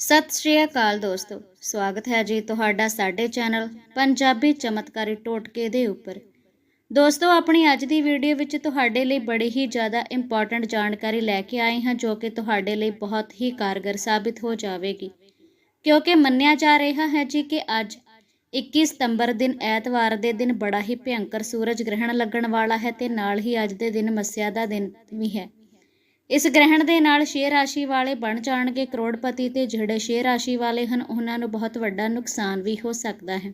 ਸਤਿ ਸ਼੍ਰੀ ਅਕਾਲ ਦੋਸਤੋ, ਸਵਾਗਤ ਹੈ ਜੀ ਤੁਹਾਡਾ ਸਾਡੇ ਚੈਨਲ ਪੰਜਾਬੀ ਚਮਤਕਾਰੀ ਟੋਟਕੇ ਦੇ ਉੱਪਰ। ਦੋਸਤੋ, ਆਪਣੀ ਅੱਜ ਦੀ ਵੀਡੀਓ ਵਿੱਚ ਤੁਹਾਡੇ ਲਈ ਬੜੀ ਹੀ ਜ਼ਿਆਦਾ ਇੰਪੋਰਟੈਂਟ ਜਾਣਕਾਰੀ ਲੈ ਕੇ ਆਏ ਹਾਂ, ਜੋ ਕਿ ਤੁਹਾਡੇ ਲਈ ਬਹੁਤ ਹੀ ਕਾਰਗਰ ਸਾਬਿਤ ਹੋ ਜਾਵੇਗੀ। ਕਿਉਂਕਿ ਮੰਨਿਆ ਜਾ ਰਿਹਾ ਹੈ ਜੀ ਕਿ ਅੱਜ 21 ਸਤੰਬਰ ਦਿਨ ਐਤਵਾਰ ਦੇ ਦਿਨ ਬੜਾ ਹੀ ਭਿਅੰਕਰ ਸੂਰਜ ਗ੍ਰਹਿਣ ਲੱਗਣ ਵਾਲਾ ਹੈ ਤੇ ਨਾਲ ਹੀ ਅੱਜ ਦੇ ਦਿਨ ਮੱਸਿਆ ਦਾ ਦਿਨ ਵੀ ਹੈ। ਇਸ ਗ੍ਰਹਿਣ ਦੇ ਨਾਲ ਛੇ ਰਾਸ਼ੀ ਵਾਲੇ ਬਣ ਜਾਣਗੇ ਕਰੋੜਪਤੀ ਤੇ ਜਿਹੜੇ ਸ਼ੇਅਰ ਰਾਸ਼ੀ ਵਾਲੇ ਹਨ, ਉਹਨਾਂ ਨੂੰ ਬਹੁਤ ਵੱਡਾ ਨੁਕਸਾਨ ਵੀ ਹੋ ਸਕਦਾ ਹੈ।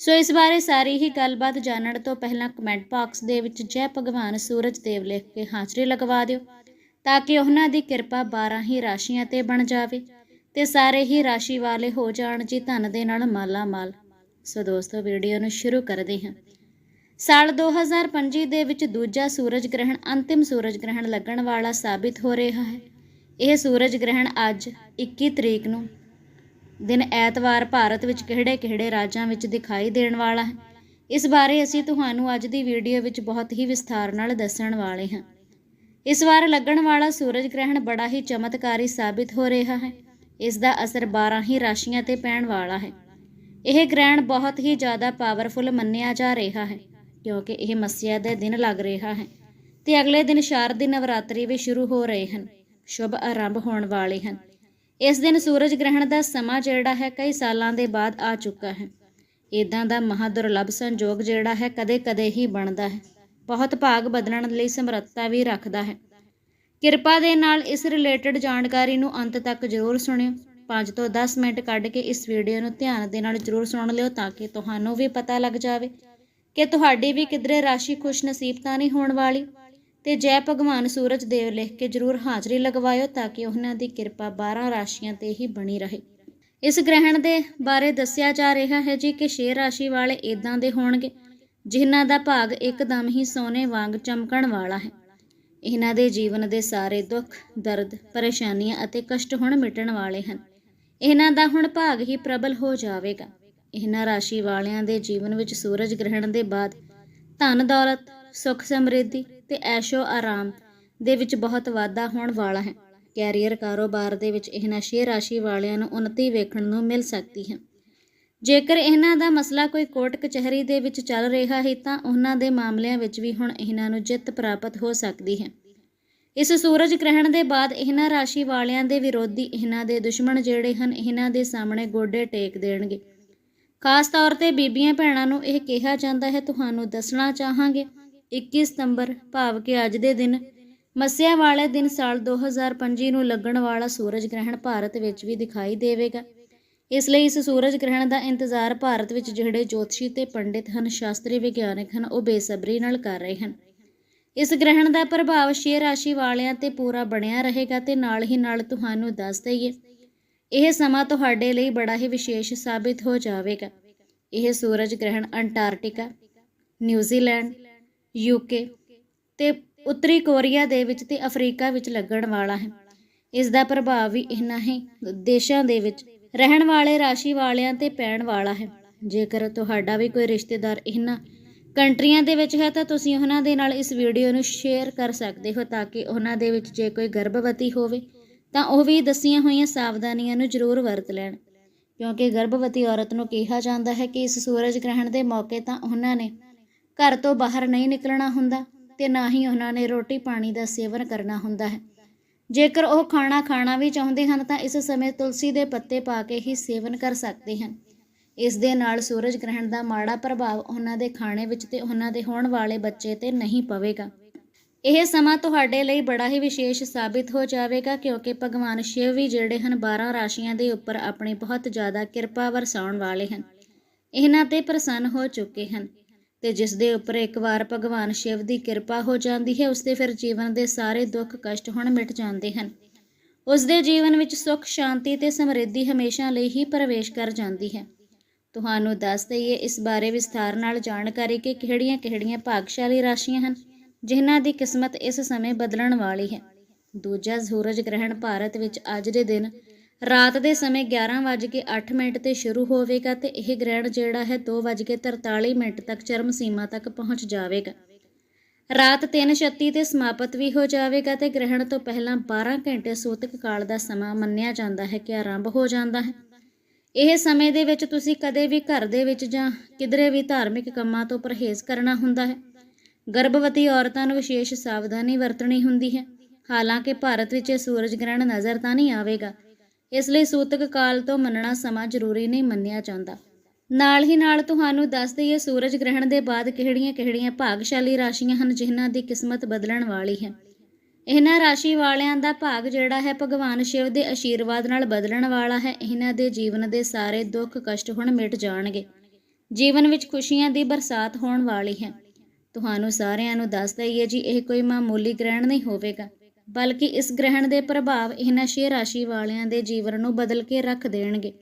ਸੋ ਇਸ ਬਾਰੇ ਸਾਰੀ ਹੀ ਗੱਲਬਾਤ ਜਾਣਨ ਤੋਂ ਪਹਿਲਾਂ ਕਮੈਂਟ ਬਾਕਸ ਦੇ ਵਿੱਚ ਜੈ ਭਗਵਾਨ ਸੂਰਜ ਦੇਵ ਲਿਖ ਕੇ ਹਾਜ਼ਰੀ ਲਗਵਾ ਦਿਓ ਤਾਂ ਕਿ ਉਹਨਾਂ ਦੀ ਕਿਰਪਾ 12 ਹੀ ਰਾਸ਼ੀਆਂ ਤੇ ਬਣ ਜਾਵੇ ਤੇ ਸਾਰੇ ਹੀ ਰਾਸ਼ੀ ਵਾਲੇ ਹੋ ਜਾਣ ਜੀ ਧਨ ਦੇ ਨਾਲ ਮਾਲਾ ਮਾਲ ਸੋ ਦੋਸਤੋ, ਵੀਡੀਓ ਨੂੰ ਸ਼ੁਰੂ ਕਰਦੇ ਹਾਂ। ਸਾਲ 2025 ਦੇ ਵਿੱਚ ਦੂਜਾ ਸੂਰਜ ਗ੍ਰਹਿਣ ਅੰਤਿਮ ਸੂਰਜ ਗ੍ਰਹਿਣ ਲੱਗਣ ਵਾਲਾ ਸਾਬਿਤ ਹੋ ਰਿਹਾ ਹੈ। ਇਹ ਸੂਰਜ ਗ੍ਰਹਿਣ ਅੱਜ 21 ਤਰੀਕ ਨੂੰ ਦਿਨ ਐਤਵਾਰ ਭਾਰਤ ਵਿੱਚ ਕਿਹੜੇ-ਕਿਹੜੇ ਰਾਜਾਂ ਵਿੱਚ ਦਿਖਾਈ ਦੇਣ ਵਾਲਾ ਹੈ। ਇਸ ਬਾਰੇ ਅਸੀਂ ਤੁਹਾਨੂੰ ਅੱਜ ਦੀ ਵੀਡੀਓ ਵਿੱਚ ਬਹੁਤ ਹੀ ਵਿਸਥਾਰ ਨਾਲ ਦੱਸਣ ਵਾਲੇ ਹਾਂ। ਇਸ ਵਾਰ ਲੱਗਣ ਵਾਲਾ ਸੂਰਜ ਗ੍ਰਹਿਣ ਬੜਾ ਹੀ ਚਮਤਕਾਰੀ ਸਾਬਿਤ ਹੋ ਰਿਹਾ ਹੈ। ਇਸ ਦਾ ਅਸਰ 12 ਹੀ ਰਾਸ਼ੀਆਂ ਤੇ ਪੈਣ ਵਾਲਾ ਹੈ। ਇਹ ਗ੍ਰਹਿਣ ਬਹੁਤ ਹੀ ਜ਼ਿਆਦਾ ਪਾਵਰਫੁਲ ਮੰਨਿਆ ਜਾ ਰਿਹਾ ਹੈ। ਕਿਉਂਕਿ ਇਹ ਮੱਸਿਆ ਦੇ ਦਿਨ ਲੱਗ ਰਿਹਾ ਹੈ। ਤੇ ਅਗਲੇ ਦਿਨ ਸ਼ਾਰਦੀ ਨਵਰਾਤਰੀ ਵੀ ਸ਼ੁਰੂ ਹੋ ਰਹੇ ਹਨ। ਸ਼ੁਭ ਆਰੰਭ ਹੋਣ ਵਾਲੇ ਹਨ। ਇਸ ਦਿਨ ਸੂਰਜ ਗ੍ਰਹਿਣ ਦਾ ਸਮਾਂ ਜਿਹੜਾ ਹੈ ਕਈ ਸਾਲਾਂ ਦੇ ਬਾਅਦ ਆ ਚੁੱਕਾ ਹੈ। ਇਦਾਂ ਦਾ ਮਹਾਦੁਰਲਭ ਸੰਜੋਗ ਜਿਹੜਾ ਹੈ ਕਦੇ-ਕਦੇ ਹੀ ਬਣਦਾ ਹੈ। ਬਹੁਤ ਭਾਗ ਬਦਲਣ ਲਈ ਸਮਰੱਥਾ ਵੀ ਰੱਖਦਾ ਹੈ। ਕਿਰਪਾ ਦੇ ਨਾਲ ਇਸ ਰਿਲੇਟਡ ਜਾਣਕਾਰੀ ਨੂੰ ਅੰਤ ਤੱਕ ਜ਼ਰੂਰ ਸੁਣਿਓ। 5 ਤੋਂ 10 ਮਿੰਟ ਕੱਢ ਕੇ ਇਸ ਵੀਡੀਓ ਨੂੰ ਧਿਆਨ ਦੇ ਨਾਲ ਜ਼ਰੂਰ ਸੁਣ ਲਿਓ ਤਾਂ ਕਿ ਤੁਹਾਨੂੰ ਵੀ ਪਤਾ ਲੱਗ ਜਾਵੇ। ਕਿ ਤੁਹਾਡੀ ਵੀ ਕਿਧਰੇ ਰਾਸ਼ੀ ਖੁਸ਼ ਨਸੀਬ ਤਾਂ ਨਹੀਂ ਹੋਣ ਵਾਲੀ? ਤੇ ਜੈ ਭਗਵਾਨ ਸੂਰਜ ਦੇਵ ਲਿਖ ਕੇ ਜ਼ਰੂਰ ਹਾਜ਼ਰੀ ਲਗਵਾਇਓ ਤਾਂ ਕਿ ਉਹਨਾਂ ਦੀ ਕਿਰਪਾ 12 ਰਾਸ਼ੀਆਂ ਤੇ ਹੀ ਬਣੀ ਰਹੇ। ਇਸ ਗ੍ਰਹਿਣ ਦੇ ਬਾਰੇ ਦੱਸਿਆ ਜਾ ਰਿਹਾ ਹੈ ਜੀ ਕਿ ਛੇ ਰਾਸ਼ੀ ਵਾਲੇ ਇਦਾਂ ਦੇ ਹੋਣਗੇ, ਜਿਨ੍ਹਾਂ ਦਾ ਭਾਗ ਇੱਕਦਮ ਹੀ ਸੋਨੇ ਵਾਂਗ ਚਮਕਣ ਵਾਲਾ ਹੈ। ਇਹਨਾਂ ਦੇ ਜੀਵਨ ਦੇ ਸਾਰੇ ਦੁੱਖ, ਦਰਦ, ਪਰੇਸ਼ਾਨੀਆਂ ਅਤੇ ਕਸ਼ਟ ਹੁਣ ਮਿਟਣ ਵਾਲੇ ਹਨ। ਇਹਨਾਂ ਦਾ ਹੁਣ ਭਾਗ ਹੀ ਪ੍ਰਬਲ ਹੋ ਜਾਵੇਗਾ। ਇਹਨਾਂ ਰਾਸ਼ੀ ਵਾਲਿਆਂ ਦੇ ਜੀਵਨ ਵਿੱਚ ਸੂਰਜ ਗ੍ਰਹਿਣ ਦੇ ਬਾਅਦ ਧਨ ਦੌਲਤ, ਸੁੱਖ ਸਮਰਿੱਧੀ ਤੇ ਐਸ਼ੋ ਆਰਾਮ ਦੇ ਵਿੱਚ ਬਹੁਤ ਵਾਧਾ ਹੋਣ ਵਾਲਾ ਹੈ। ਕੈਰੀਅਰ ਕਾਰੋਬਾਰ ਦੇ ਵਿੱਚ ਇਹਨਾਂ ਛੇ ਰਾਸ਼ੀ ਵਾਲਿਆਂ ਨੂੰ ਉન્નਤੀ ਵੇਖਣ ਨੂੰ ਮਿਲ ਸਕਦੀ ਹੈ। ਜੇਕਰ ਇਹਨਾਂ ਦਾ ਮਸਲਾ ਕੋਈ ਕੋਰਟ ਕਚਹਿਰੀ ਦੇ ਵਿੱਚ ਚੱਲ ਰਿਹਾ ਹੈ, ਤਾਂ ਉਹਨਾਂ ਦੇ ਮਾਮਲਿਆਂ ਵਿੱਚ ਵੀ ਹੁਣ ਇਹਨਾਂ ਨੂੰ ਜਿੱਤ ਪ੍ਰਾਪਤ ਹੋ ਸਕਦੀ ਹੈ। ਇਸ ਸੂਰਜ ਗ੍ਰਹਿਣ ਦੇ ਬਾਅਦ ਇਹਨਾਂ ਰਾਸ਼ੀ ਵਾਲਿਆਂ ਦੇ ਵਿਰੋਧੀ ਇਹਨਾਂ ਦੇ ਦੁਸ਼ਮਣ ਜਿਹੜੇ ਹਨ, ਇਹਨਾਂ ਦੇ ਸਾਹਮਣੇ ਗੋਡੇ ਟੇਕ ਦੇਣਗੇ। ਖਾਸ ਤੌਰ ਤੇ ਬੀਬੀਆਂ ਭੈਣਾਂ ਨੂੰ ਇਹ ਕਿਹਾ ਜਾਂਦਾ ਹੈ, ਤੁਹਾਨੂੰ ਦੱਸਣਾ ਚਾਹਾਂਗੇ 21 ਸਤੰਬਰ ਭਾਵ ਕਿ ਅੱਜ ਦੇ ਦਿਨ ਮੱਸਿਆ ਵਾਲੇ ਦਿਨ ਸਾਲ 2025 ਨੂੰ ਲੱਗਣ ਵਾਲਾ ਸੂਰਜ ਗ੍ਰਹਿਣ ਭਾਰਤ ਵਿੱਚ ਵੀ ਦਿਖਾਈ ਦੇਵੇਗਾ। ਇਸ ਲਈ ਇਸ ਸੂਰਜ ਗ੍ਰਹਿਣ ਦਾ ਇੰਤਜ਼ਾਰ ਭਾਰਤ ਵਿੱਚ ਜਿਹੜੇ ਜੋਤਸ਼ੀ ਤੇ ਪੰਡਿਤ ਹਨ, ਸ਼ਾਸਤਰੀ ਵਿਗਿਆਨਕ ਹਨ, ਉਹ ਬੇਸਬਰੀ ਨਾਲ ਕਰ ਰਹੇ ਹਨ। ਇਸ ਗ੍ਰਹਿਣ ਦਾ ਪ੍ਰਭਾਵ ਛੇ ਰਾਸ਼ੀ ਵਾਲਿਆਂ ਤੇ ਪੂਰਾ ਬਣਿਆ ਰਹੇਗਾ ਤੇ ਨਾਲ ਹੀ ਨਾਲ ਤੁਹਾਨੂੰ ਦੱਸ ਦਈਏ ਇਹ ਸਮਾਂ ਤੁਹਾਡੇ ਲਈ ਬੜਾ ਹੀ ਵਿਸ਼ੇਸ਼ ਸਾਬਿਤ ਹੋ ਜਾਵੇਗਾ। ਇਹ ਸੂਰਜ ਗ੍ਰਹਿਣ ਅੰਟਾਰਕਟਿਕਾ, ਨਿਊਜ਼ੀਲੈਂਡ ਯੂਕੇ ਤੇ ਉੱਤਰੀ ਕੋਰੀਆ ਦੇ ਵਿੱਚ ਤੇ ਅਫਰੀਕਾ ਵਿੱਚ ਲੱਗਣ ਵਾਲਾ ਹੈ। ਇਸ ਦਾ ਪ੍ਰਭਾਵ ਵੀ ਇਹਨਾਂ ਹੀ ਦੇਸ਼ਾਂ ਦੇ ਵਿੱਚ ਰਹਿਣ ਵਾਲੇ ਰਾਸ਼ੀ ਵਾਲਿਆਂ ਤੇ ਪੈਣ ਵਾਲਾ ਹੈ। ਜੇਕਰ ਤੁਹਾਡਾ ਵੀ ਕੋਈ ਰਿਸ਼ਤੇਦਾਰ ਇਹਨਾਂ ਕੰਟਰੀਆਂ ਦੇ ਵਿੱਚ ਹੈ ਤਾਂ ਤੁਸੀਂ ਉਹਨਾਂ ਦੇ ਨਾਲ ਇਸ ਵੀਡੀਓ ਨੂੰ ਸ਼ੇਅਰ ਕਰ ਸਕਦੇ ਹੋ ਤਾਂ ਕਿ ਉਹਨਾਂ ਦੇ ਵਿੱਚ ਜੇ ਕੋਈ ਗਰਭਵਤੀ ਹੋਵੇ ਤਾਂ ਉਹ ਵੀ ਦੱਸੀਆਂ ਹੋਈਆਂ ਸਾਵਧਾਨੀਆਂ ਨੂੰ ਜ਼ਰੂਰ ਵਰਤ ਲੈਣ। ਕਿਉਂਕਿ ਗਰਭਵਤੀ ਔਰਤ ਨੂੰ ਕਿਹਾ ਜਾਂਦਾ ਹੈ ਕਿ ਇਸ ਸੂਰਜ ਗ੍ਰਹਿਣ ਦੇ ਮੌਕੇ ਤਾਂ ਉਹਨਾਂ ਨੇ ਘਰ ਤੋਂ ਬਾਹਰ ਨਹੀਂ ਨਿਕਲਣਾ ਹੁੰਦਾ ਤੇ ਨਾ ਹੀ ਉਹਨਾਂ ਨੇ ਰੋਟੀ ਪਾਣੀ ਦਾ ਸੇਵਨ ਕਰਨਾ ਹੁੰਦਾ ਹੈ। ਜੇਕਰ ਉਹ ਖਾਣਾ ਖਾਣਾ ਵੀ ਚਾਹੁੰਦੇ ਹਨ ਤਾਂ ਇਸ ਸਮੇਂ ਤੁਲਸੀ ਦੇ ਪੱਤੇ ਪਾ ਕੇ ਹੀ ਸੇਵਨ ਕਰ ਸਕਦੇ ਹਨ। ਇਸ ਦੇ ਨਾਲ ਸੂਰਜ ਗ੍ਰਹਿਣ ਦਾ ਮਾੜਾ ਪ੍ਰਭਾਵ ਉਹਨਾਂ ਦੇ ਖਾਣੇ ਵਿੱਚ ਤੇ ਉਹਨਾਂ ਦੇ ਹੋਣ ਵਾਲੇ ਬੱਚੇ ਤੇ ਨਹੀਂ ਪਵੇਗਾ। ਇਹ ਸਮਾਂ ਤੁਹਾਡੇ ਲਈ ਬੜਾ ਹੀ ਵਿਸ਼ੇਸ਼ ਸਾਬਿਤ ਹੋ ਜਾਵੇਗਾ, ਕਿਉਂਕਿ ਭਗਵਾਨ ਸ਼ਿਵ ਵੀ ਜਿਹੜੇ ਹਨ 12 ਰਾਸ਼ੀਆਂ ਦੇ ਉੱਪਰ ਆਪਣੀ ਬਹੁਤ ਜ਼ਿਆਦਾ ਕਿਰਪਾ ਵਰਸਾਉਣ ਵਾਲੇ ਹਨ। ਇਹਨਾਂ ਤੇ ਪ੍ਰਸੰਨ ਹੋ ਚੁੱਕੇ ਹਨ ਤੇ ਜਿਸ ਦੇ ਉੱਪਰ ਇੱਕ ਵਾਰ ਭਗਵਾਨ ਸ਼ਿਵ ਦੀ ਕਿਰਪਾ ਹੋ ਜਾਂਦੀ ਹੈ, ਉਸ ਦੇ ਫਿਰ ਜੀਵਨ ਦੇ ਸਾਰੇ ਦੁੱਖ ਕਸ਼ਟ ਹੁਣ ਮਿਟ ਜਾਂਦੇ ਹਨ। ਉਸ ਦੇ ਜੀਵਨ ਵਿੱਚ ਸੁੱਖ, ਸ਼ਾਂਤੀ ਤੇ ਸਮਰਿੱਧੀ ਹਮੇਸ਼ਾ ਲਈ ਹੀ ਪ੍ਰਵੇਸ਼ ਕਰ ਜਾਂਦੀ ਹੈ। ਤੁਹਾਨੂੰ ਦੱਸ ਦਈਏ, ਇਸ ਬਾਰੇ ਵਿਸਥਾਰ ਨਾਲ ਜਾਣਕਾਰੀ ਕਿ ਕਿਹੜੀਆਂ-ਕਿਹੜੀਆਂ ਭਾਗਸ਼ਾਲੀ ਰਾਸ਼ੀਆਂ ਹਨ? ਜਿਨ੍ਹਾਂ ਦੀ ਕਿਸਮਤ ਇਸ ਸਮੇਂ ਬਦਲਣ ਵਾਲੀ ਹੈ। ਦੂਜਾ ਸੂਰਜ ਗ੍ਰਹਿਣ ਭਾਰਤ ਵਿੱਚ ਅੱਜ ਦੇ ਦਿਨ ਰਾਤ ਦੇ ਸਮੇਂ 11:08 ਮਿੰਟ ਤੇ ਸ਼ੁਰੂ ਹੋਵੇਗਾ ਤੇ ਇਹ ਗ੍ਰਹਿਣ ਜਿਹੜਾ ਹੈ 2:43 ਮਿੰਟ ਤੱਕ ਚਰਮ ਸੀਮਾ ਤੱਕ ਪਹੁੰਚ ਜਾਵੇਗਾ। ਰਾਤ 3:36 ਤੇ ਸਮਾਪਤ ਵੀ ਹੋ ਜਾਵੇਗਾ ਤੇ ਗ੍ਰਹਿਣ ਤੋਂ ਪਹਿਲਾਂ 12 ਘੰਟੇ ਸੂਤਕ ਕਾਲ ਦਾ ਸਮਾਂ ਮੰਨਿਆ ਜਾਂਦਾ ਹੈ ਕਿ ਆਰੰਭ ਹੋ ਜਾਂਦਾ ਹੈ। ਇਹ ਸਮੇਂ ਦੇ ਵਿੱਚ ਤੁਸੀਂ ਕਦੇ ਵੀ ਘਰ ਦੇ ਵਿੱਚ ਜਾਂ ਕਿਧਰੇ ਵੀ ਧਾਰਮਿਕ ਕੰਮਾਂ ਤੋਂ ਪਰਹੇਜ਼ ਕਰਨਾ ਹੁੰਦਾ ਹੈ। ਗਰਭਵਤੀ ਔਰਤਾਂ ਨੂੰ ਵਿਸ਼ੇਸ਼ ਸਾਵਧਾਨੀ ਵਰਤਣੀ ਹੁੰਦੀ ਹੈ। ਹਾਲਾਂਕਿ ਭਾਰਤ ਵਿੱਚ ਇਹ ਸੂਰਜ ਗ੍ਰਹਿਣ ਨਜ਼ਰ ਤਾਂ ਨਹੀਂ ਆਵੇਗਾ। ਇਸ ਲਈ ਸੂਤਕ ਕਾਲ ਤੋਂ ਮੰਨਣਾ ਸਮਾਂ ਜ਼ਰੂਰੀ ਨਹੀਂ ਮੰਨਿਆ ਜਾਂਦਾ। ਨਾਲ ਹੀ ਨਾਲ ਤੁਹਾਨੂੰ ਦੱਸ ਦਈਏ, ਸੂਰਜ ਗ੍ਰਹਿਣ ਦੇ ਬਾਅਦ ਕਿਹੜੀਆਂ-ਕਿਹੜੀਆਂ ਭਾਗਸ਼ਾਲੀ ਰਾਸ਼ੀਆਂ ਹਨ ਜਿਨ੍ਹਾਂ ਦੀ ਕਿਸਮਤ ਬਦਲਣ ਵਾਲੀ ਹੈ? ਇਹਨਾਂ ਰਾਸ਼ੀ ਵਾਲਿਆਂ ਦਾ ਭਾਗ ਜਿਹੜਾ ਹੈ ਭਗਵਾਨ ਸ਼ਿਵ ਦੇ ਆਸ਼ੀਰਵਾਦ ਨਾਲ ਬਦਲਣ ਵਾਲਾ ਹੈ। ਇਹਨਾਂ ਦੇ ਜੀਵਨ ਦੇ ਸਾਰੇ ਦੁੱਖ ਕਸ਼ਟ ਹੁਣ ਮਿਟ ਜਾਣਗੇ। ਜੀਵਨ ਵਿੱਚ ਖੁਸ਼ੀਆਂ ਦੀ ਬਰਸਾਤ ਹੋਣ ਵਾਲੀ ਹੈ। ਤੁਹਾਨੂੰ ਸਾਰਿਆਂ ਨੂੰ ਦੱਸ ਦਈਏ ਜੀ, ਇਹ ਕੋਈ ਮਾਮੂਲੀ ਗ੍ਰਹਿਣ ਨਹੀਂ ਹੋਵੇਗਾ, ਬਲਕਿ ਇਸ ਗ੍ਰਹਿਣ ਦੇ ਪ੍ਰਭਾਵ ਇਹਨਾਂ ਛੇ ਰਾਸ਼ੀ ਵਾਲਿਆਂ ਦੇ ਜੀਵਨ ਨੂੰ ਬਦਲ ਕੇ ਰੱਖ ਦੇਣਗੇ।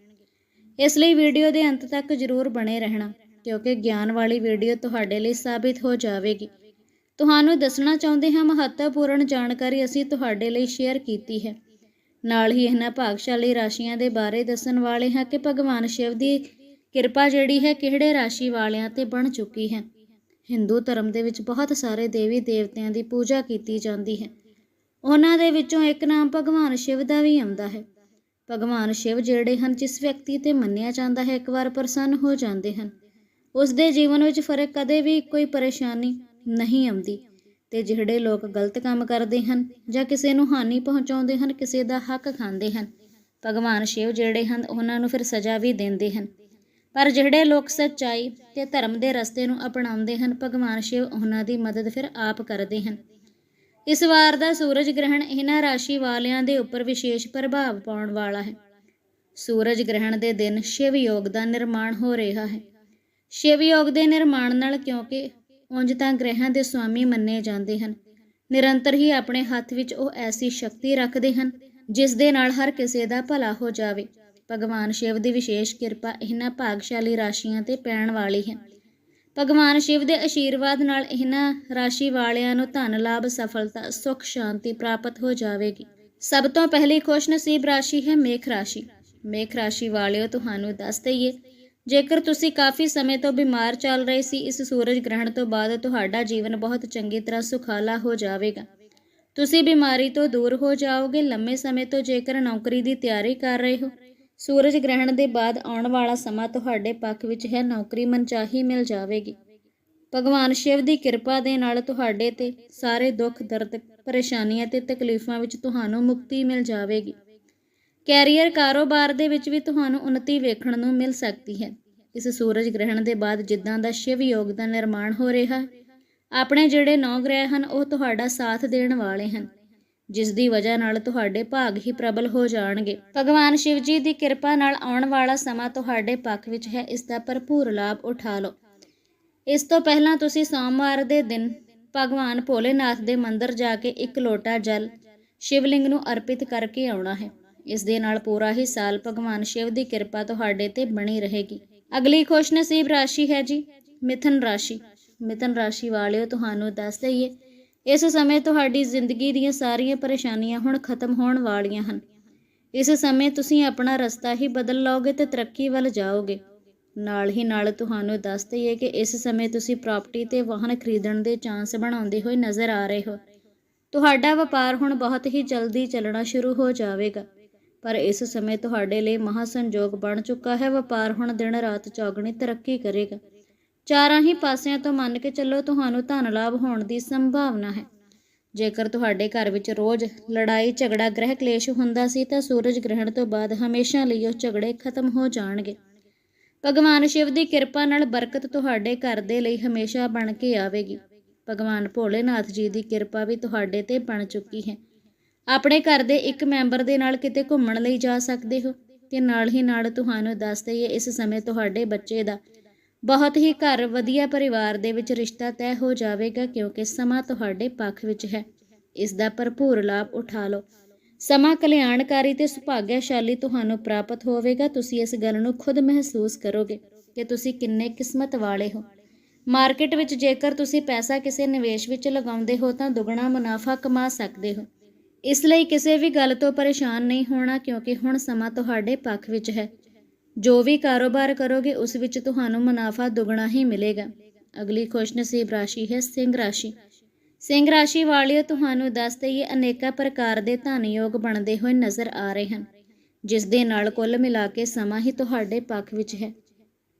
ਇਸ ਲਈ ਵੀਡੀਓ ਦੇ ਅੰਤ ਤੱਕ ਜ਼ਰੂਰ ਬਣੇ ਰਹਿਣਾ, ਕਿਉਂਕਿ ਗਿਆਨ ਵਾਲੀ ਵੀਡੀਓ ਤੁਹਾਡੇ ਲਈ ਸਾਬਿਤ ਹੋ ਜਾਵੇਗੀ। ਤੁਹਾਨੂੰ ਦੱਸਣਾ ਚਾਹੁੰਦੇ ਹਾਂ, ਮਹੱਤਵਪੂਰਨ ਜਾਣਕਾਰੀ ਅਸੀਂ ਤੁਹਾਡੇ ਲਈ ਸ਼ੇਅਰ ਕੀਤੀ ਹੈ। ਨਾਲ ਹੀ ਇਹਨਾਂ ਭਾਗਸ਼ਾਲੀ ਰਾਸ਼ੀਆਂ ਦੇ ਬਾਰੇ ਦੱਸਣ ਵਾਲੇ ਹਾਂ ਕਿ ਭਗਵਾਨ ਸ਼ਿਵ ਦੀ ਕਿਰਪਾ ਜਿਹੜੀ ਹੈ ਕਿਹੜੇ ਰਾਸ਼ੀ ਵਾਲਿਆਂ ਤੇ ਬਣ ਚੁੱਕੀ ਹੈ। ਹਿੰਦੂ ਧਰਮ ਦੇ ਵਿੱਚ ਬਹੁਤ ਸਾਰੇ ਦੇਵੀ ਦੇਵਤਿਆਂ ਦੀ ਪੂਜਾ ਕੀਤੀ ਜਾਂਦੀ ਹੈ। ਉਹਨਾਂ ਦੇ ਵਿੱਚੋਂ ਇੱਕ ਨਾਮ ਭਗਵਾਨ ਸ਼ਿਵ ਦਾ ਵੀ ਆਉਂਦਾ ਹੈ। ਭਗਵਾਨ ਸ਼ਿਵ ਜਿਹੜੇ ਹਨ, ਜਿਸ ਵਿਅਕਤੀ ਤੇ ਮੰਨਿਆ ਜਾਂਦਾ ਹੈ, ਇੱਕ ਵਾਰ ਪ੍ਰਸੰਨ ਹੋ ਜਾਂਦੇ ਹਨ। ਉਸ ਦੇ ਜੀਵਨ ਵਿੱਚ ਫ਼ਰਕ ਕਦੇ ਵੀ ਕੋਈ ਪਰੇਸ਼ਾਨੀ ਨਹੀਂ ਆਉਂਦੀ ਤੇ ਜਿਹੜੇ ਲੋਕ ਗਲਤ ਕੰਮ ਕਰਦੇ ਹਨ ਜਾਂ ਕਿਸੇ ਨੂੰ ਹਾਨੀ ਪਹੁੰਚਾਉਂਦੇ ਹਨ, ਕਿਸੇ ਦਾ ਹੱਕ ਖਾਂਦੇ ਹਨ, ਭਗਵਾਨ ਸ਼ਿਵ ਜਿਹੜੇ ਹਨ, ਉਹਨਾਂ ਨੂੰ ਫਿਰ ਸਜ਼ਾ ਵੀ ਦਿੰਦੇ ਹਨ। ਪਰ ਜਿਹੜੇ ਲੋਕ ਸੱਚਾਈ ਤੇ ਧਰਮ ਦੇ ਰਸਤੇ ਨੂੰ ਅਪਣਾਉਂਦੇ ਹਨ, ਭਗਵਾਨ ਸ਼ਿਵ ਉਹਨਾਂ ਦੀ ਮਦਦ ਫਿਰ ਆਪ ਕਰਦੇ ਹਨ। ਇਸ ਵਾਰ ਦਾ ਸੂਰਜ ਗ੍ਰਹਿਣ ਇਹਨਾਂ ਰਾਸ਼ੀ ਵਾਲਿਆਂ ਦੇ ਉੱਪਰ ਵਿਸ਼ੇਸ਼ ਪ੍ਰਭਾਵ ਪਾਉਣ ਵਾਲਾ ਹੈ। ਸੂਰਜ ਗ੍ਰਹਿਣ ਦੇ ਦਿਨ ਸ਼ਿਵ ਯੋਗ ਦਾ ਨਿਰਮਾਣ ਹੋ ਰਿਹਾ ਹੈ। ਸ਼ਿਵ ਯੋਗ ਦੇ ਨਿਰਮਾਣ ਨਾਲ ਕਿਉਂਕਿ ਉਂਝ ਤਾਂ ਗ੍ਰਹਿਾਂ ਦੇ ਸੁਆਮੀ ਮੰਨੇ ਜਾਂਦੇ ਹਨ। ਨਿਰੰਤਰ ਹੀ ਆਪਣੇ ਹੱਥ ਵਿੱਚ ਉਹ ਐਸੀ ਸ਼ਕਤੀ ਰੱਖਦੇ ਹਨ, ਜਿਸ ਦੇ ਨਾਲ ਹਰ ਕਿਸੇ ਦਾ ਭਲਾ ਹੋ ਜਾਵੇ। ਭਗਵਾਨ ਸ਼ਿਵ ਦੀ ਵਿਸ਼ੇਸ਼ ਕਿਰਪਾ ਇਹਨਾਂ ਭਾਗਸ਼ਾਲੀ ਰਾਸ਼ੀਆਂ ਤੇ ਪੈਣ ਵਾਲੀ ਹੈ। ਭਗਵਾਨ ਸ਼ਿਵ ਦੇ ਆਸ਼ੀਰਵਾਦ ਨਾਲ ਇਹਨਾਂ ਰਾਸ਼ੀ ਵਾਲਿਆਂ ਨੂੰ ਧਨ, ਲਾਭ, ਸਫਲਤਾ, ਸੁਖ, ਸ਼ਾਂਤੀ ਪ੍ਰਾਪਤ ਹੋ ਜਾਵੇਗੀ। ਸਭ ਤੋਂ ਪਹਿਲੀ ਖੁਸ਼ਨਸੀਬ ਰਾਸ਼ੀ ਹੈ ਮੇਖ ਰਾਸ਼ੀ। ਮੇਖ ਰਾਸ਼ੀ ਵਾਲਿਓ, ਤੁਹਾਨੂੰ ਦੱਸ ਦਈਏ, ਜੇਕਰ ਤੁਸੀਂ ਕਾਫੀ ਸਮੇਂ ਤੋਂ ਬਿਮਾਰ ਚੱਲ ਰਹੇ ਸੀ, ਇਸ ਸੂਰਜ ਗ੍ਰਹਿਣ ਤੋਂ ਬਾਅਦ ਤੁਹਾਡਾ ਜੀਵਨ ਬਹੁਤ ਚੰਗੀ ਤਰ੍ਹਾਂ ਸੁਖਾਲਾ ਹੋ ਜਾਵੇਗਾ। ਤੁਸੀਂ ਬਿਮਾਰੀ ਤੋਂ ਦੂਰ ਹੋ ਜਾਓਗੇ, ਲੰਮੇ ਸਮੇਂ ਤੋਂ ਜੇਕਰ ਨੌਕਰੀ ਦੀ ਤਿਆਰੀ ਕਰ ਰਹੇ ਹੋ ਸੂਰਜ ਗ੍ਰਹਿਣ ਦੇ ਬਾਅਦ ਆਉਣ ਵਾਲਾ ਸਮਾਂ ਤੁਹਾਡੇ ਪੱਖ ਵਿੱਚ ਹੈ, ਨੌਕਰੀ ਮਨਚਾਹੀ ਮਿਲ ਜਾਵੇਗੀ। ਭਗਵਾਨ ਸ਼ਿਵ ਦੀ ਕਿਰਪਾ ਦੇ ਨਾਲ ਤੁਹਾਡੇ ਤੇ ਸਾਰੇ ਦੁੱਖ, ਦਰਦ, ਪਰੇਸ਼ਾਨੀਆਂ ਤੇ ਤਕਲੀਫਾਂ ਵਿੱਚ ਤੁਹਾਨੂੰ ਮੁਕਤੀ ਮਿਲ ਜਾਵੇਗੀ। ਕੈਰੀਅਰ ਕਾਰੋਬਾਰ ਦੇ ਵਿੱਚ ਵੀ ਤੁਹਾਨੂੰ ਉન્નਤੀ ਵੇਖਣ ਨੂੰ ਮਿਲ ਸਕਦੀ ਹੈ। ਇਸ ਸੂਰਜ ਗ੍ਰਹਿਣ ਦੇ ਬਾਅਦ ਜਿੱਦਾਂ ਦਾ ਸ਼ਿਵ ਯੋਗ ਦਾ ਨਿਰਮਾਣ ਹੋ ਰਿਹਾ, ਆਪਣੇ ਜਿਹੜੇ ਨੌ ਗ੍ਰਹਿ ਹਨ, ਉਹ ਤੁਹਾਡਾ ਸਾਥ ਦੇਣ ਵਾਲੇ ਹਨ। ਜਿਸ ਦੀ ਵਜ੍ਹਾ ਨਾਲ ਤੁਹਾਡੇ ਭਾਗ ਹੀ ਪ੍ਰਬਲ ਹੋ ਜਾਣਗੇ। ਭਗਵਾਨ ਸ਼ਿਵ ਜੀ ਦੀ ਕਿਰਪਾ ਨਾਲ ਆਉਣ ਵਾਲਾ ਸਮਾਂ ਤੁਹਾਡੇ ਪੱਖ ਵਿੱਚ ਹੈ, ਇਸ ਦਾ ਭਰਪੂਰ ਲਾਭ ਉਠਾ ਲਓ। ਇਸ ਤੋਂ ਪਹਿਲਾਂ ਤੁਸੀਂ ਸੋਮਵਾਰ ਦੇ ਦਿਨ ਭਗਵਾਨ ਭੋਲੇਨਾਥ ਦੇ ਮੰਦਿਰ ਜਾ ਕੇ ਇੱਕ ਲੋਟਾ ਜਲ ਸ਼ਿਵਲਿੰਗ ਨੂੰ ਅਰਪਿਤ ਕਰਕੇ ਆਉਣਾ ਹੈ। ਇਸ ਦੇ ਨਾਲ ਪੂਰਾ ਹੀ ਸਾਲ ਭਗਵਾਨ ਸ਼ਿਵ ਦੀ ਕਿਰਪਾ ਤੁਹਾਡੇ ਤੇ ਬਣੀ ਰਹੇਗੀ। ਅਗਲੀ ਖੁਸ਼ਨਸੀਬ ਰਾਸ਼ੀ ਹੈ ਜੀ, ਮਿਥਨ ਰਾਸ਼ੀ। ਮਿਥਨ ਰਾਸ਼ੀ ਵਾਲਿਓ, ਤੁਹਾਨੂੰ ਦੱਸ ਦਈਏ ਇਸ ਸਮੇਂ ਤੁਹਾਡੀ ਜ਼ਿੰਦਗੀ ਦੀਆਂ ਸਾਰੀਆਂ ਪਰੇਸ਼ਾਨੀਆਂ ਹੁਣ ਖਤਮ ਹੋਣ ਵਾਲੀਆਂ ਹਨ। ਇਸ ਸਮੇਂ ਤੁਸੀਂ ਆਪਣਾ ਰਸਤਾ ਹੀ ਬਦਲ ਲਓਗੇ ਤੇ ਤਰੱਕੀ ਵੱਲ ਜਾਓਗੇ। ਨਾਲ ਹੀ ਨਾਲ ਤੁਹਾਨੂੰ ਦੱਸ ਦਈਏ ਕਿ ਇਸ ਸਮੇਂ ਤੁਸੀਂ ਪ੍ਰਾਪਰਟੀ ਤੇ ਵਾਹਨ ਖਰੀਦਣ ਦੇ ਚਾਂਸ ਬਣਾਉਂਦੇ ਹੋਏ ਨਜ਼ਰ ਆ ਰਹੇ ਹੋ। ਤੁਹਾਡਾ ਵਪਾਰ ਹੁਣ ਬਹੁਤ ਹੀ ਜਲਦੀ ਚੱਲਣਾ ਸ਼ੁਰੂ ਹੋ ਜਾਵੇਗਾ। ਪਰ ਇਸ ਸਮੇਂ ਤੁਹਾਡੇ ਲਈ ਮਹਾ ਸੰਯੋਗ ਬਣ ਚੁੱਕਾ ਹੈ। ਵਪਾਰ ਹੁਣ ਦਿਨ ਰਾਤ ਚੌਗਣੀ ਤਰੱਕੀ ਕਰੇਗਾ। ਚਾਰਾਂ ਹੀ ਪਾਸਿਆਂ ਤੋਂ ਮੰਨ ਕੇ ਚੱਲੋ ਤੁਹਾਨੂੰ ਧਨ ਲਾਭ ਹੋਣ ਦੀ ਸੰਭਾਵਨਾ ਹੈ। ਜੇਕਰ ਤੁਹਾਡੇ ਘਰ ਵਿੱਚ ਰੋਜ਼ ਲੜਾਈ, ਝਗੜਾ, ਗ੍ਰਹਿ ਕਲੇਸ਼ ਹੁੰਦਾ ਸੀ ਤਾਂ ਸੂਰਜ ਗ੍ਰਹਿਣ ਤੋਂ ਬਾਅਦ ਹਮੇਸ਼ਾ ਲਈ ਉਹ ਝਗੜੇ ਖਤਮ ਹੋ ਜਾਣਗੇ। ਭਗਵਾਨ ਸ਼ਿਵ ਦੀ ਕਿਰਪਾ ਨਾਲ ਬਰਕਤ ਤੁਹਾਡੇ ਘਰ ਦੇ ਲਈ ਹਮੇਸ਼ਾ ਬਣ ਕੇ ਆਵੇਗੀ। ਭਗਵਾਨ ਭੋਲੇਨਾਥ ਜੀ ਦੀ ਕਿਰਪਾ ਵੀ ਤੁਹਾਡੇ ਤੇ ਬਣ ਚੁੱਕੀ ਹੈ। ਆਪਣੇ ਘਰ ਦੇ ਇੱਕ ਮੈਂਬਰ ਦੇ ਨਾਲ ਕਿਤੇ ਘੁੰਮਣ ਲਈ ਜਾ ਸਕਦੇ ਹੋ ਤੇ ਨਾਲ ਹੀ ਨਾਲ ਤੁਹਾਨੂੰ ਦੱਸ ਦਈਏ ਇਸ ਸਮੇਂ ਤੁਹਾਡੇ ਬੱਚੇ ਦਾ ਬਹੁਤ ਹੀ ਘਰ ਵਧੀਆ ਪਰਿਵਾਰ ਦੇ ਵਿੱਚ ਰਿਸ਼ਤਾ ਤੈਅ ਹੋ ਜਾਵੇਗਾ ਕਿਉਂਕਿ ਸਮਾਂ ਤੁਹਾਡੇ ਪੱਖ ਵਿੱਚ ਹੈ। ਇਸ ਦਾ ਭਰਪੂਰ ਲਾਭ ਉਠਾ ਲਓ। ਸਮਾਂ ਕਲਿਆਣਕਾਰੀ ਤੇ ਸੁਭਾਗਿਆਸ਼ਾਲੀ ਤੁਹਾਨੂੰ ਪ੍ਰਾਪਤ ਹੋਵੇਗਾ। ਤੁਸੀਂ ਇਸ ਗੱਲ ਨੂੰ ਖੁਦ ਮਹਿਸੂਸ ਕਰੋਗੇ ਕਿ ਤੁਸੀਂ ਕਿੰਨੇ ਕਿਸਮਤ ਵਾਲੇ ਹੋ। ਮਾਰਕੀਟ ਵਿੱਚ ਜੇਕਰ ਤੁਸੀਂ ਪੈਸਾ ਕਿਸੇ ਨਿਵੇਸ਼ ਵਿੱਚ ਲਗਾਉਂਦੇ ਹੋ ਤਾਂ ਦੁੱਗਣਾ ਮੁਨਾਫਾ ਕਮਾ ਸਕਦੇ ਹੋ। ਇਸ ਲਈ ਕਿਸੇ ਵੀ ਗੱਲ ਤੋਂ ਪਰੇਸ਼ਾਨ ਨਹੀਂ ਹੋਣਾ ਕਿਉਂਕਿ ਹੁਣ ਸਮਾਂ ਤੁਹਾਡੇ ਪੱਖ ਵਿੱਚ ਹੈ। ਜੋ ਵੀ ਕਾਰੋਬਾਰ ਕਰੋਗੇ, ਉਸ ਵਿੱਚ ਤੁਹਾਨੂੰ ਮੁਨਾਫਾ ਦੁੱਗਣਾ ਹੀ ਮਿਲੇਗਾ। ਅਗਲੀ ਖੁਸ਼ਨਸੀਬ ਰਾਸ਼ੀ ਹੈ ਸਿੰਘ ਰਾਸ਼ੀ। ਸਿੰਘ ਰਾਸ਼ੀ ਵਾਲਿਓ, ਤੁਹਾਨੂੰ ਦੱਸ ਦਈਏ, ਅਨੇਕਾਂ ਪ੍ਰਕਾਰ ਦੇ ਧਨਯੋਗ ਬਣਦੇ ਹੋਏ ਨਜ਼ਰ ਆ ਰਹੇ ਹਨ, ਜਿਸ ਦੇ ਨਾਲ ਕੁੱਲ ਮਿਲਾ ਕੇ ਸਮਾਂ ਹੀ ਤੁਹਾਡੇ ਪੱਖ ਵਿੱਚ ਹੈ।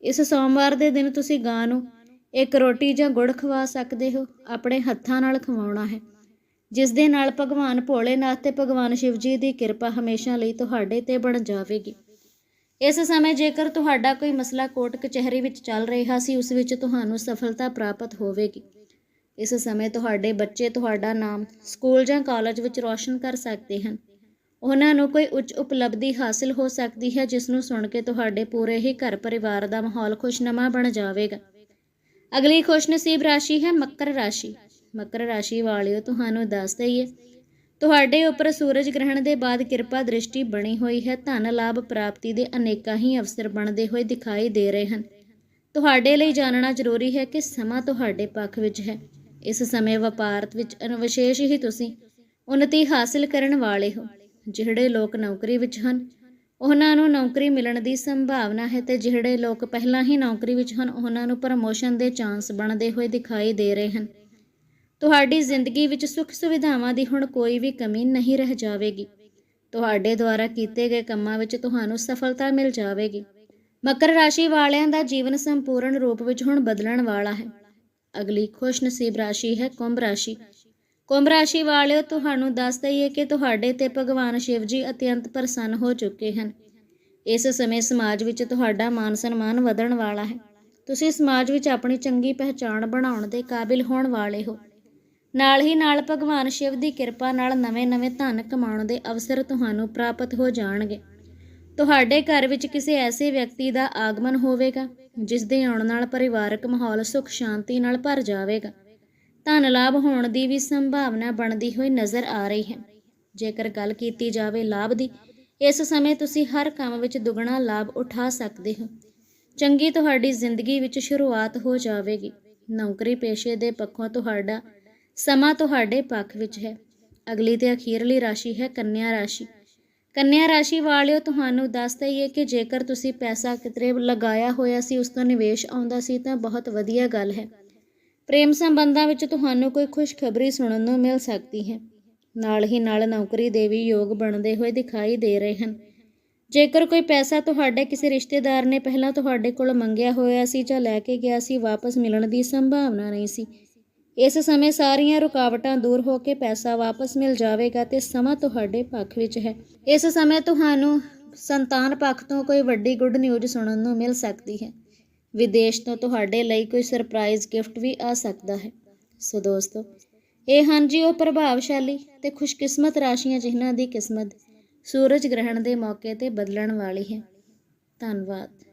ਇਸ ਸੋਮਵਾਰ ਦੇ ਦਿਨ ਤੁਸੀਂ ਗਾਂ ਨੂੰ ਇੱਕ ਰੋਟੀ ਜਾਂ ਗੁੜ ਖਵਾ ਸਕਦੇ ਹੋ, ਆਪਣੇ ਹੱਥਾਂ ਨਾਲ ਖਵਾਉਣਾ ਹੈ, ਜਿਸ ਦੇ ਨਾਲ ਭਗਵਾਨ ਭੋਲੇਨਾਥ ਤੇ ਭਗਵਾਨ ਸ਼ਿਵ ਜੀ ਦੀ ਕਿਰਪਾ ਹਮੇਸ਼ਾ ਲਈ ਤੁਹਾਡੇ ਤੇ ਬਣ ਜਾਵੇਗੀ। ਇਸ ਸਮੇਂ ਜੇਕਰ ਤੁਹਾਡਾ ਕੋਈ ਮਸਲਾ ਕੋਰਟ ਕਚਹਿਰੀ ਵਿੱਚ ਚੱਲ ਰਿਹਾ ਸੀ, ਉਸ ਵਿੱਚ ਤੁਹਾਨੂੰ ਸਫਲਤਾ ਪ੍ਰਾਪਤ ਹੋਵੇਗੀ। ਇਸ ਸਮੇਂ ਤੁਹਾਡੇ ਬੱਚੇ ਤੁਹਾਡਾ ਨਾਮ ਸਕੂਲ ਜਾਂ ਕਾਲਜ ਵਿੱਚ ਰੌਸ਼ਨ ਕਰ ਸਕਦੇ ਹਨ। ਉਹਨਾਂ ਨੂੰ ਕੋਈ ਉੱਚ ਉਪਲਬਧੀ ਹਾਸਲ ਹੋ ਸਕਦੀ ਹੈ, ਜਿਸ ਨੂੰ ਸੁਣ ਕੇ ਤੁਹਾਡੇ ਪੂਰੇ ਹੀ ਘਰ ਪਰਿਵਾਰ ਦਾ ਮਾਹੌਲ ਖੁਸ਼ਨਮਾ ਬਣ ਜਾਵੇਗਾ। ਅਗਲੀ ਖੁਸ਼ਨਸੀਬ ਰਾਸ਼ੀ ਹੈ ਮਕਰ ਰਾਸ਼ੀ। ਮਕਰ ਰਾਸ਼ੀ ਵਾਲਿਓ, ਤੁਹਾਨੂੰ ਦੱਸ ਦਈਏ ਤੁਹਾਡੇ ਉੱਪਰ ਸੂਰਜ ਗ੍ਰਹਿਣ ਦੇ ਬਾਅਦ ਕਿਰਪਾ ਦ੍ਰਿਸ਼ਟੀ ਬਣੀ ਹੋਈ ਹੈ, ਧਨ ਲਾਭ ਪ੍ਰਾਪਤੀ ਦੇ ਅਨੇਕਾਂ ਹੀ ਅਵਸਰ ਬਣਦੇ ਹੋਏ ਦਿਖਾਈ ਦੇ ਰਹੇ ਹਨ। ਤੁਹਾਡੇ ਲਈ ਜਾਣਨਾ ਜ਼ਰੂਰੀ ਹੈ ਕਿ ਸਮਾਂ ਤੁਹਾਡੇ ਪੱਖ ਵਿੱਚ ਹੈ। ਇਸ ਸਮੇਂ ਵਪਾਰ ਵਿੱਚ ਅਨ- ਵਿਸ਼ੇਸ਼ ਹੀ ਤੁਸੀਂ ਉન્નਤੀ ਹਾਸਲ ਕਰਨ ਵਾਲੇ ਹੋ। ਜਿਹੜੇ ਲੋਕ ਨੌਕਰੀ ਵਿੱਚ ਹਨ, ਉਹਨਾਂ ਨੂੰ ਨੌਕਰੀ ਮਿਲਣ ਦੀ ਸੰਭਾਵਨਾ ਹੈ ਤੇ ਜਿਹੜੇ ਲੋਕ ਪਹਿਲਾਂ ਹੀ ਨੌਕਰੀ ਵਿੱਚ ਹਨ, ਉਹਨਾਂ ਨੂੰ ਪ੍ਰਮੋਸ਼ਨ ਦੇ ਚਾਂਸ ਬਣਦੇ ਹੋਏ ਦਿਖਾਈ ਦੇ ਰਹੇ ਹਨ। ਤੁਹਾਡੀ ਜ਼ਿੰਦਗੀ ਵਿੱਚ ਸੁੱਖ ਸੁਵਿਧਾਵਾਂ ਦੀ ਹੁਣ ਕੋਈ ਵੀ ਕਮੀ ਨਹੀਂ ਰਹਿ ਜਾਵੇਗੀ। ਤੁਹਾਡੇ ਦੁਆਰਾ ਕੀਤੇ ਗਏ ਕੰਮਾਂ ਵਿੱਚ ਤੁਹਾਨੂੰ ਸਫਲਤਾ ਮਿਲ ਜਾਵੇਗੀ। ਮਕਰ ਰਾਸ਼ੀ ਵਾਲਿਆਂ ਦਾ ਜੀਵਨ ਸੰਪੂਰਨ ਰੂਪ ਵਿੱਚ ਹੁਣ ਬਦਲਣ ਵਾਲਾ ਹੈ। ਅਗਲੀ ਖੁਸ਼ਨਸੀਬ ਰਾਸ਼ੀ ਹੈ ਕੁੰਭ ਰਾਸ਼ੀ। ਕੁੰਭ ਰਾਸ਼ੀ ਵਾਲਿਓ, ਤੁਹਾਨੂੰ ਦੱਸ ਦਈਏ ਕਿ ਤੁਹਾਡੇ ਤੇ ਭਗਵਾਨ ਸ਼ਿਵ ਜੀ ਅਤਿਅੰਤ ਪ੍ਰਸੰਨ ਹੋ ਚੁੱਕੇ ਹਨ। ਇਸ ਸਮੇਂ ਸਮਾਜ ਵਿੱਚ ਤੁਹਾਡਾ ਮਾਨ ਸਨਮਾਨ ਵਧਣ ਵਾਲਾ ਹੈ। ਤੁਸੀਂ ਸਮਾਜ ਵਿੱਚ ਆਪਣੀ ਚੰਗੀ ਪਹਿਚਾਣ ਬਣਾਉਣ ਦੇ ਕਾਬਿਲ ਹੋਣ ਵਾਲੇ ਹੋ। ਨਾਲ ਹੀ ਨਾਲ ਭਗਵਾਨ ਸ਼ਿਵ ਦੀ ਕਿਰਪਾ ਨਾਲ ਨਵੇਂ-ਨਵੇਂ ਧਨ ਕਮਾਉਣ ਦੇ ਅਵਸਰ ਤੁਹਾਨੂੰ ਪ੍ਰਾਪਤ ਹੋ ਜਾਣਗੇ। ਤੁਹਾਡੇ ਘਰ ਵਿੱਚ ਕਿਸੇ ਐਸੇ ਵਿਅਕਤੀ ਦਾ ਆਗਮਨ ਹੋਵੇਗਾ, ਜਿਸ ਦੇ ਆਉਣ ਨਾਲ ਪਰਿਵਾਰਕ ਮਾਹੌਲ ਸੁਖ ਸ਼ਾਂਤੀ ਨਾਲ ਭਰ ਜਾਵੇਗਾ। ਧਨ ਲਾਭ ਹੋਣ ਦੀ ਵੀ ਸੰਭਾਵਨਾ ਬਣਦੀ ਹੋਈ ਨਜ਼ਰ ਆ ਰਹੀ ਹੈ। ਜੇਕਰ ਗੱਲ ਕੀਤੀ ਜਾਵੇ ਲਾਭ ਦੀ, ਇਸ ਸਮੇਂ ਤੁਸੀਂ ਹਰ ਕੰਮ ਵਿੱਚ ਦੁੱਗਣਾ ਲਾਭ ਉਠਾ ਸਕਦੇ ਹੋ। ਚੰਗੀ ਤੁਹਾਡੀ ਜ਼ਿੰਦਗੀ ਵਿੱਚ ਸ਼ੁਰੂਆਤ ਹੋ ਜਾਵੇਗੀ। ਨੌਕਰੀ ਪੇਸ਼ੇ ਦੇ ਪੱਖੋਂ ਤੁਹਾਡਾ ਸਮਾਂ ਤੁਹਾਡੇ ਪੱਖ ਵਿੱਚ ਹੈ। ਅਗਲੀ ਤੇ ਅਖੀਰਲੀ ਰਾਸ਼ੀ ਹੈ ਕੰਨਿਆ ਰਾਸ਼ੀ। ਕੰਨਿਆ ਰਾਸ਼ੀ ਵਾਲਿਓ, ਤੁਹਾਨੂੰ ਦੱਸ ਦਈਏ ਕਿ ਜੇਕਰ ਤੁਸੀਂ ਪੈਸਾ ਕਿਤੇ ਲਗਾਇਆ ਹੋਇਆ ਸੀ, ਉਸ ਤੋਂ ਨਿਵੇਸ਼ ਆਉਂਦਾ ਸੀ, ਤਾਂ ਬਹੁਤ ਵਧੀਆ ਗੱਲ ਹੈ। ਪ੍ਰੇਮ ਸੰਬੰਧਾਂ ਵਿੱਚ ਤੁਹਾਨੂੰ ਕੋਈ ਖੁਸ਼ਖਬਰੀ ਸੁਣਨ ਨੂੰ ਮਿਲ ਸਕਦੀ ਹੈ। ਨਾਲ ਹੀ ਨਾਲ ਨੌਕਰੀ ਦੇ ਵੀ ਯੋਗ ਬਣਦੇ ਹੋਏ ਦਿਖਾਈ ਦੇ ਰਹੇ ਹਨ। ਜੇਕਰ ਕੋਈ ਪੈਸਾ ਤੁਹਾਡੇ ਕਿਸੇ ਰਿਸ਼ਤੇਦਾਰ ਨੇ ਪਹਿਲਾਂ ਤੁਹਾਡੇ ਕੋਲ ਮੰਗਿਆ ਹੋਇਆ ਸੀ ਜਾਂ ਲੈ ਕੇ ਗਿਆ ਸੀ, ਵਾਪਸ ਮਿਲਣ ਦੀ ਸੰਭਾਵਨਾ ਨਹੀਂ ਸੀ। ਇਸ ਸਮੇਂ ਸਾਰੀਆਂ ਰੁਕਾਵਟਾਂ ਦੂਰ ਹੋ ਕੇ ਪੈਸਾ ਵਾਪਸ ਮਿਲ ਜਾਵੇਗਾ ਤੇ ਸਮਾਂ ਤੁਹਾਡੇ ਪੱਖ ਵਿੱਚ ਹੈ। ਇਸ ਸਮੇਂ ਤੁਹਾਨੂੰ ਸੰਤਾਨ ਪੱਖ ਤੋਂ ਕੋਈ ਵੱਡੀ ਗੁੱਡ ਨਿਊਜ਼ ਸੁਣਨ ਨੂੰ ਮਿਲ ਸਕਦੀ ਹੈ। ਵਿਦੇਸ਼ ਤੋਂ ਤੁਹਾਡੇ ਲਈ ਕੋਈ ਸਰਪ੍ਰਾਈਜ਼ ਗਿਫਟ ਵੀ ਆ ਸਕਦਾ ਹੈ। ਸੋ ਦੋਸਤੋ, ਇਹ ਹਨ ਜੀ ਉਹ ਪ੍ਰਭਾਵਸ਼ਾਲੀ ਤੇ ਖੁਸ਼ਕਿਸਮਤ ਰਾਸ਼ੀਆਂ ਜਿਨ੍ਹਾਂ ਦੀ ਕਿਸਮਤ ਸੂਰਜ ਗ੍ਰਹਿਣ ਦੇ ਮੌਕੇ ਤੇ ਬਦਲਣ ਵਾਲੀ ਹੈ। ਧੰਨਵਾਦ।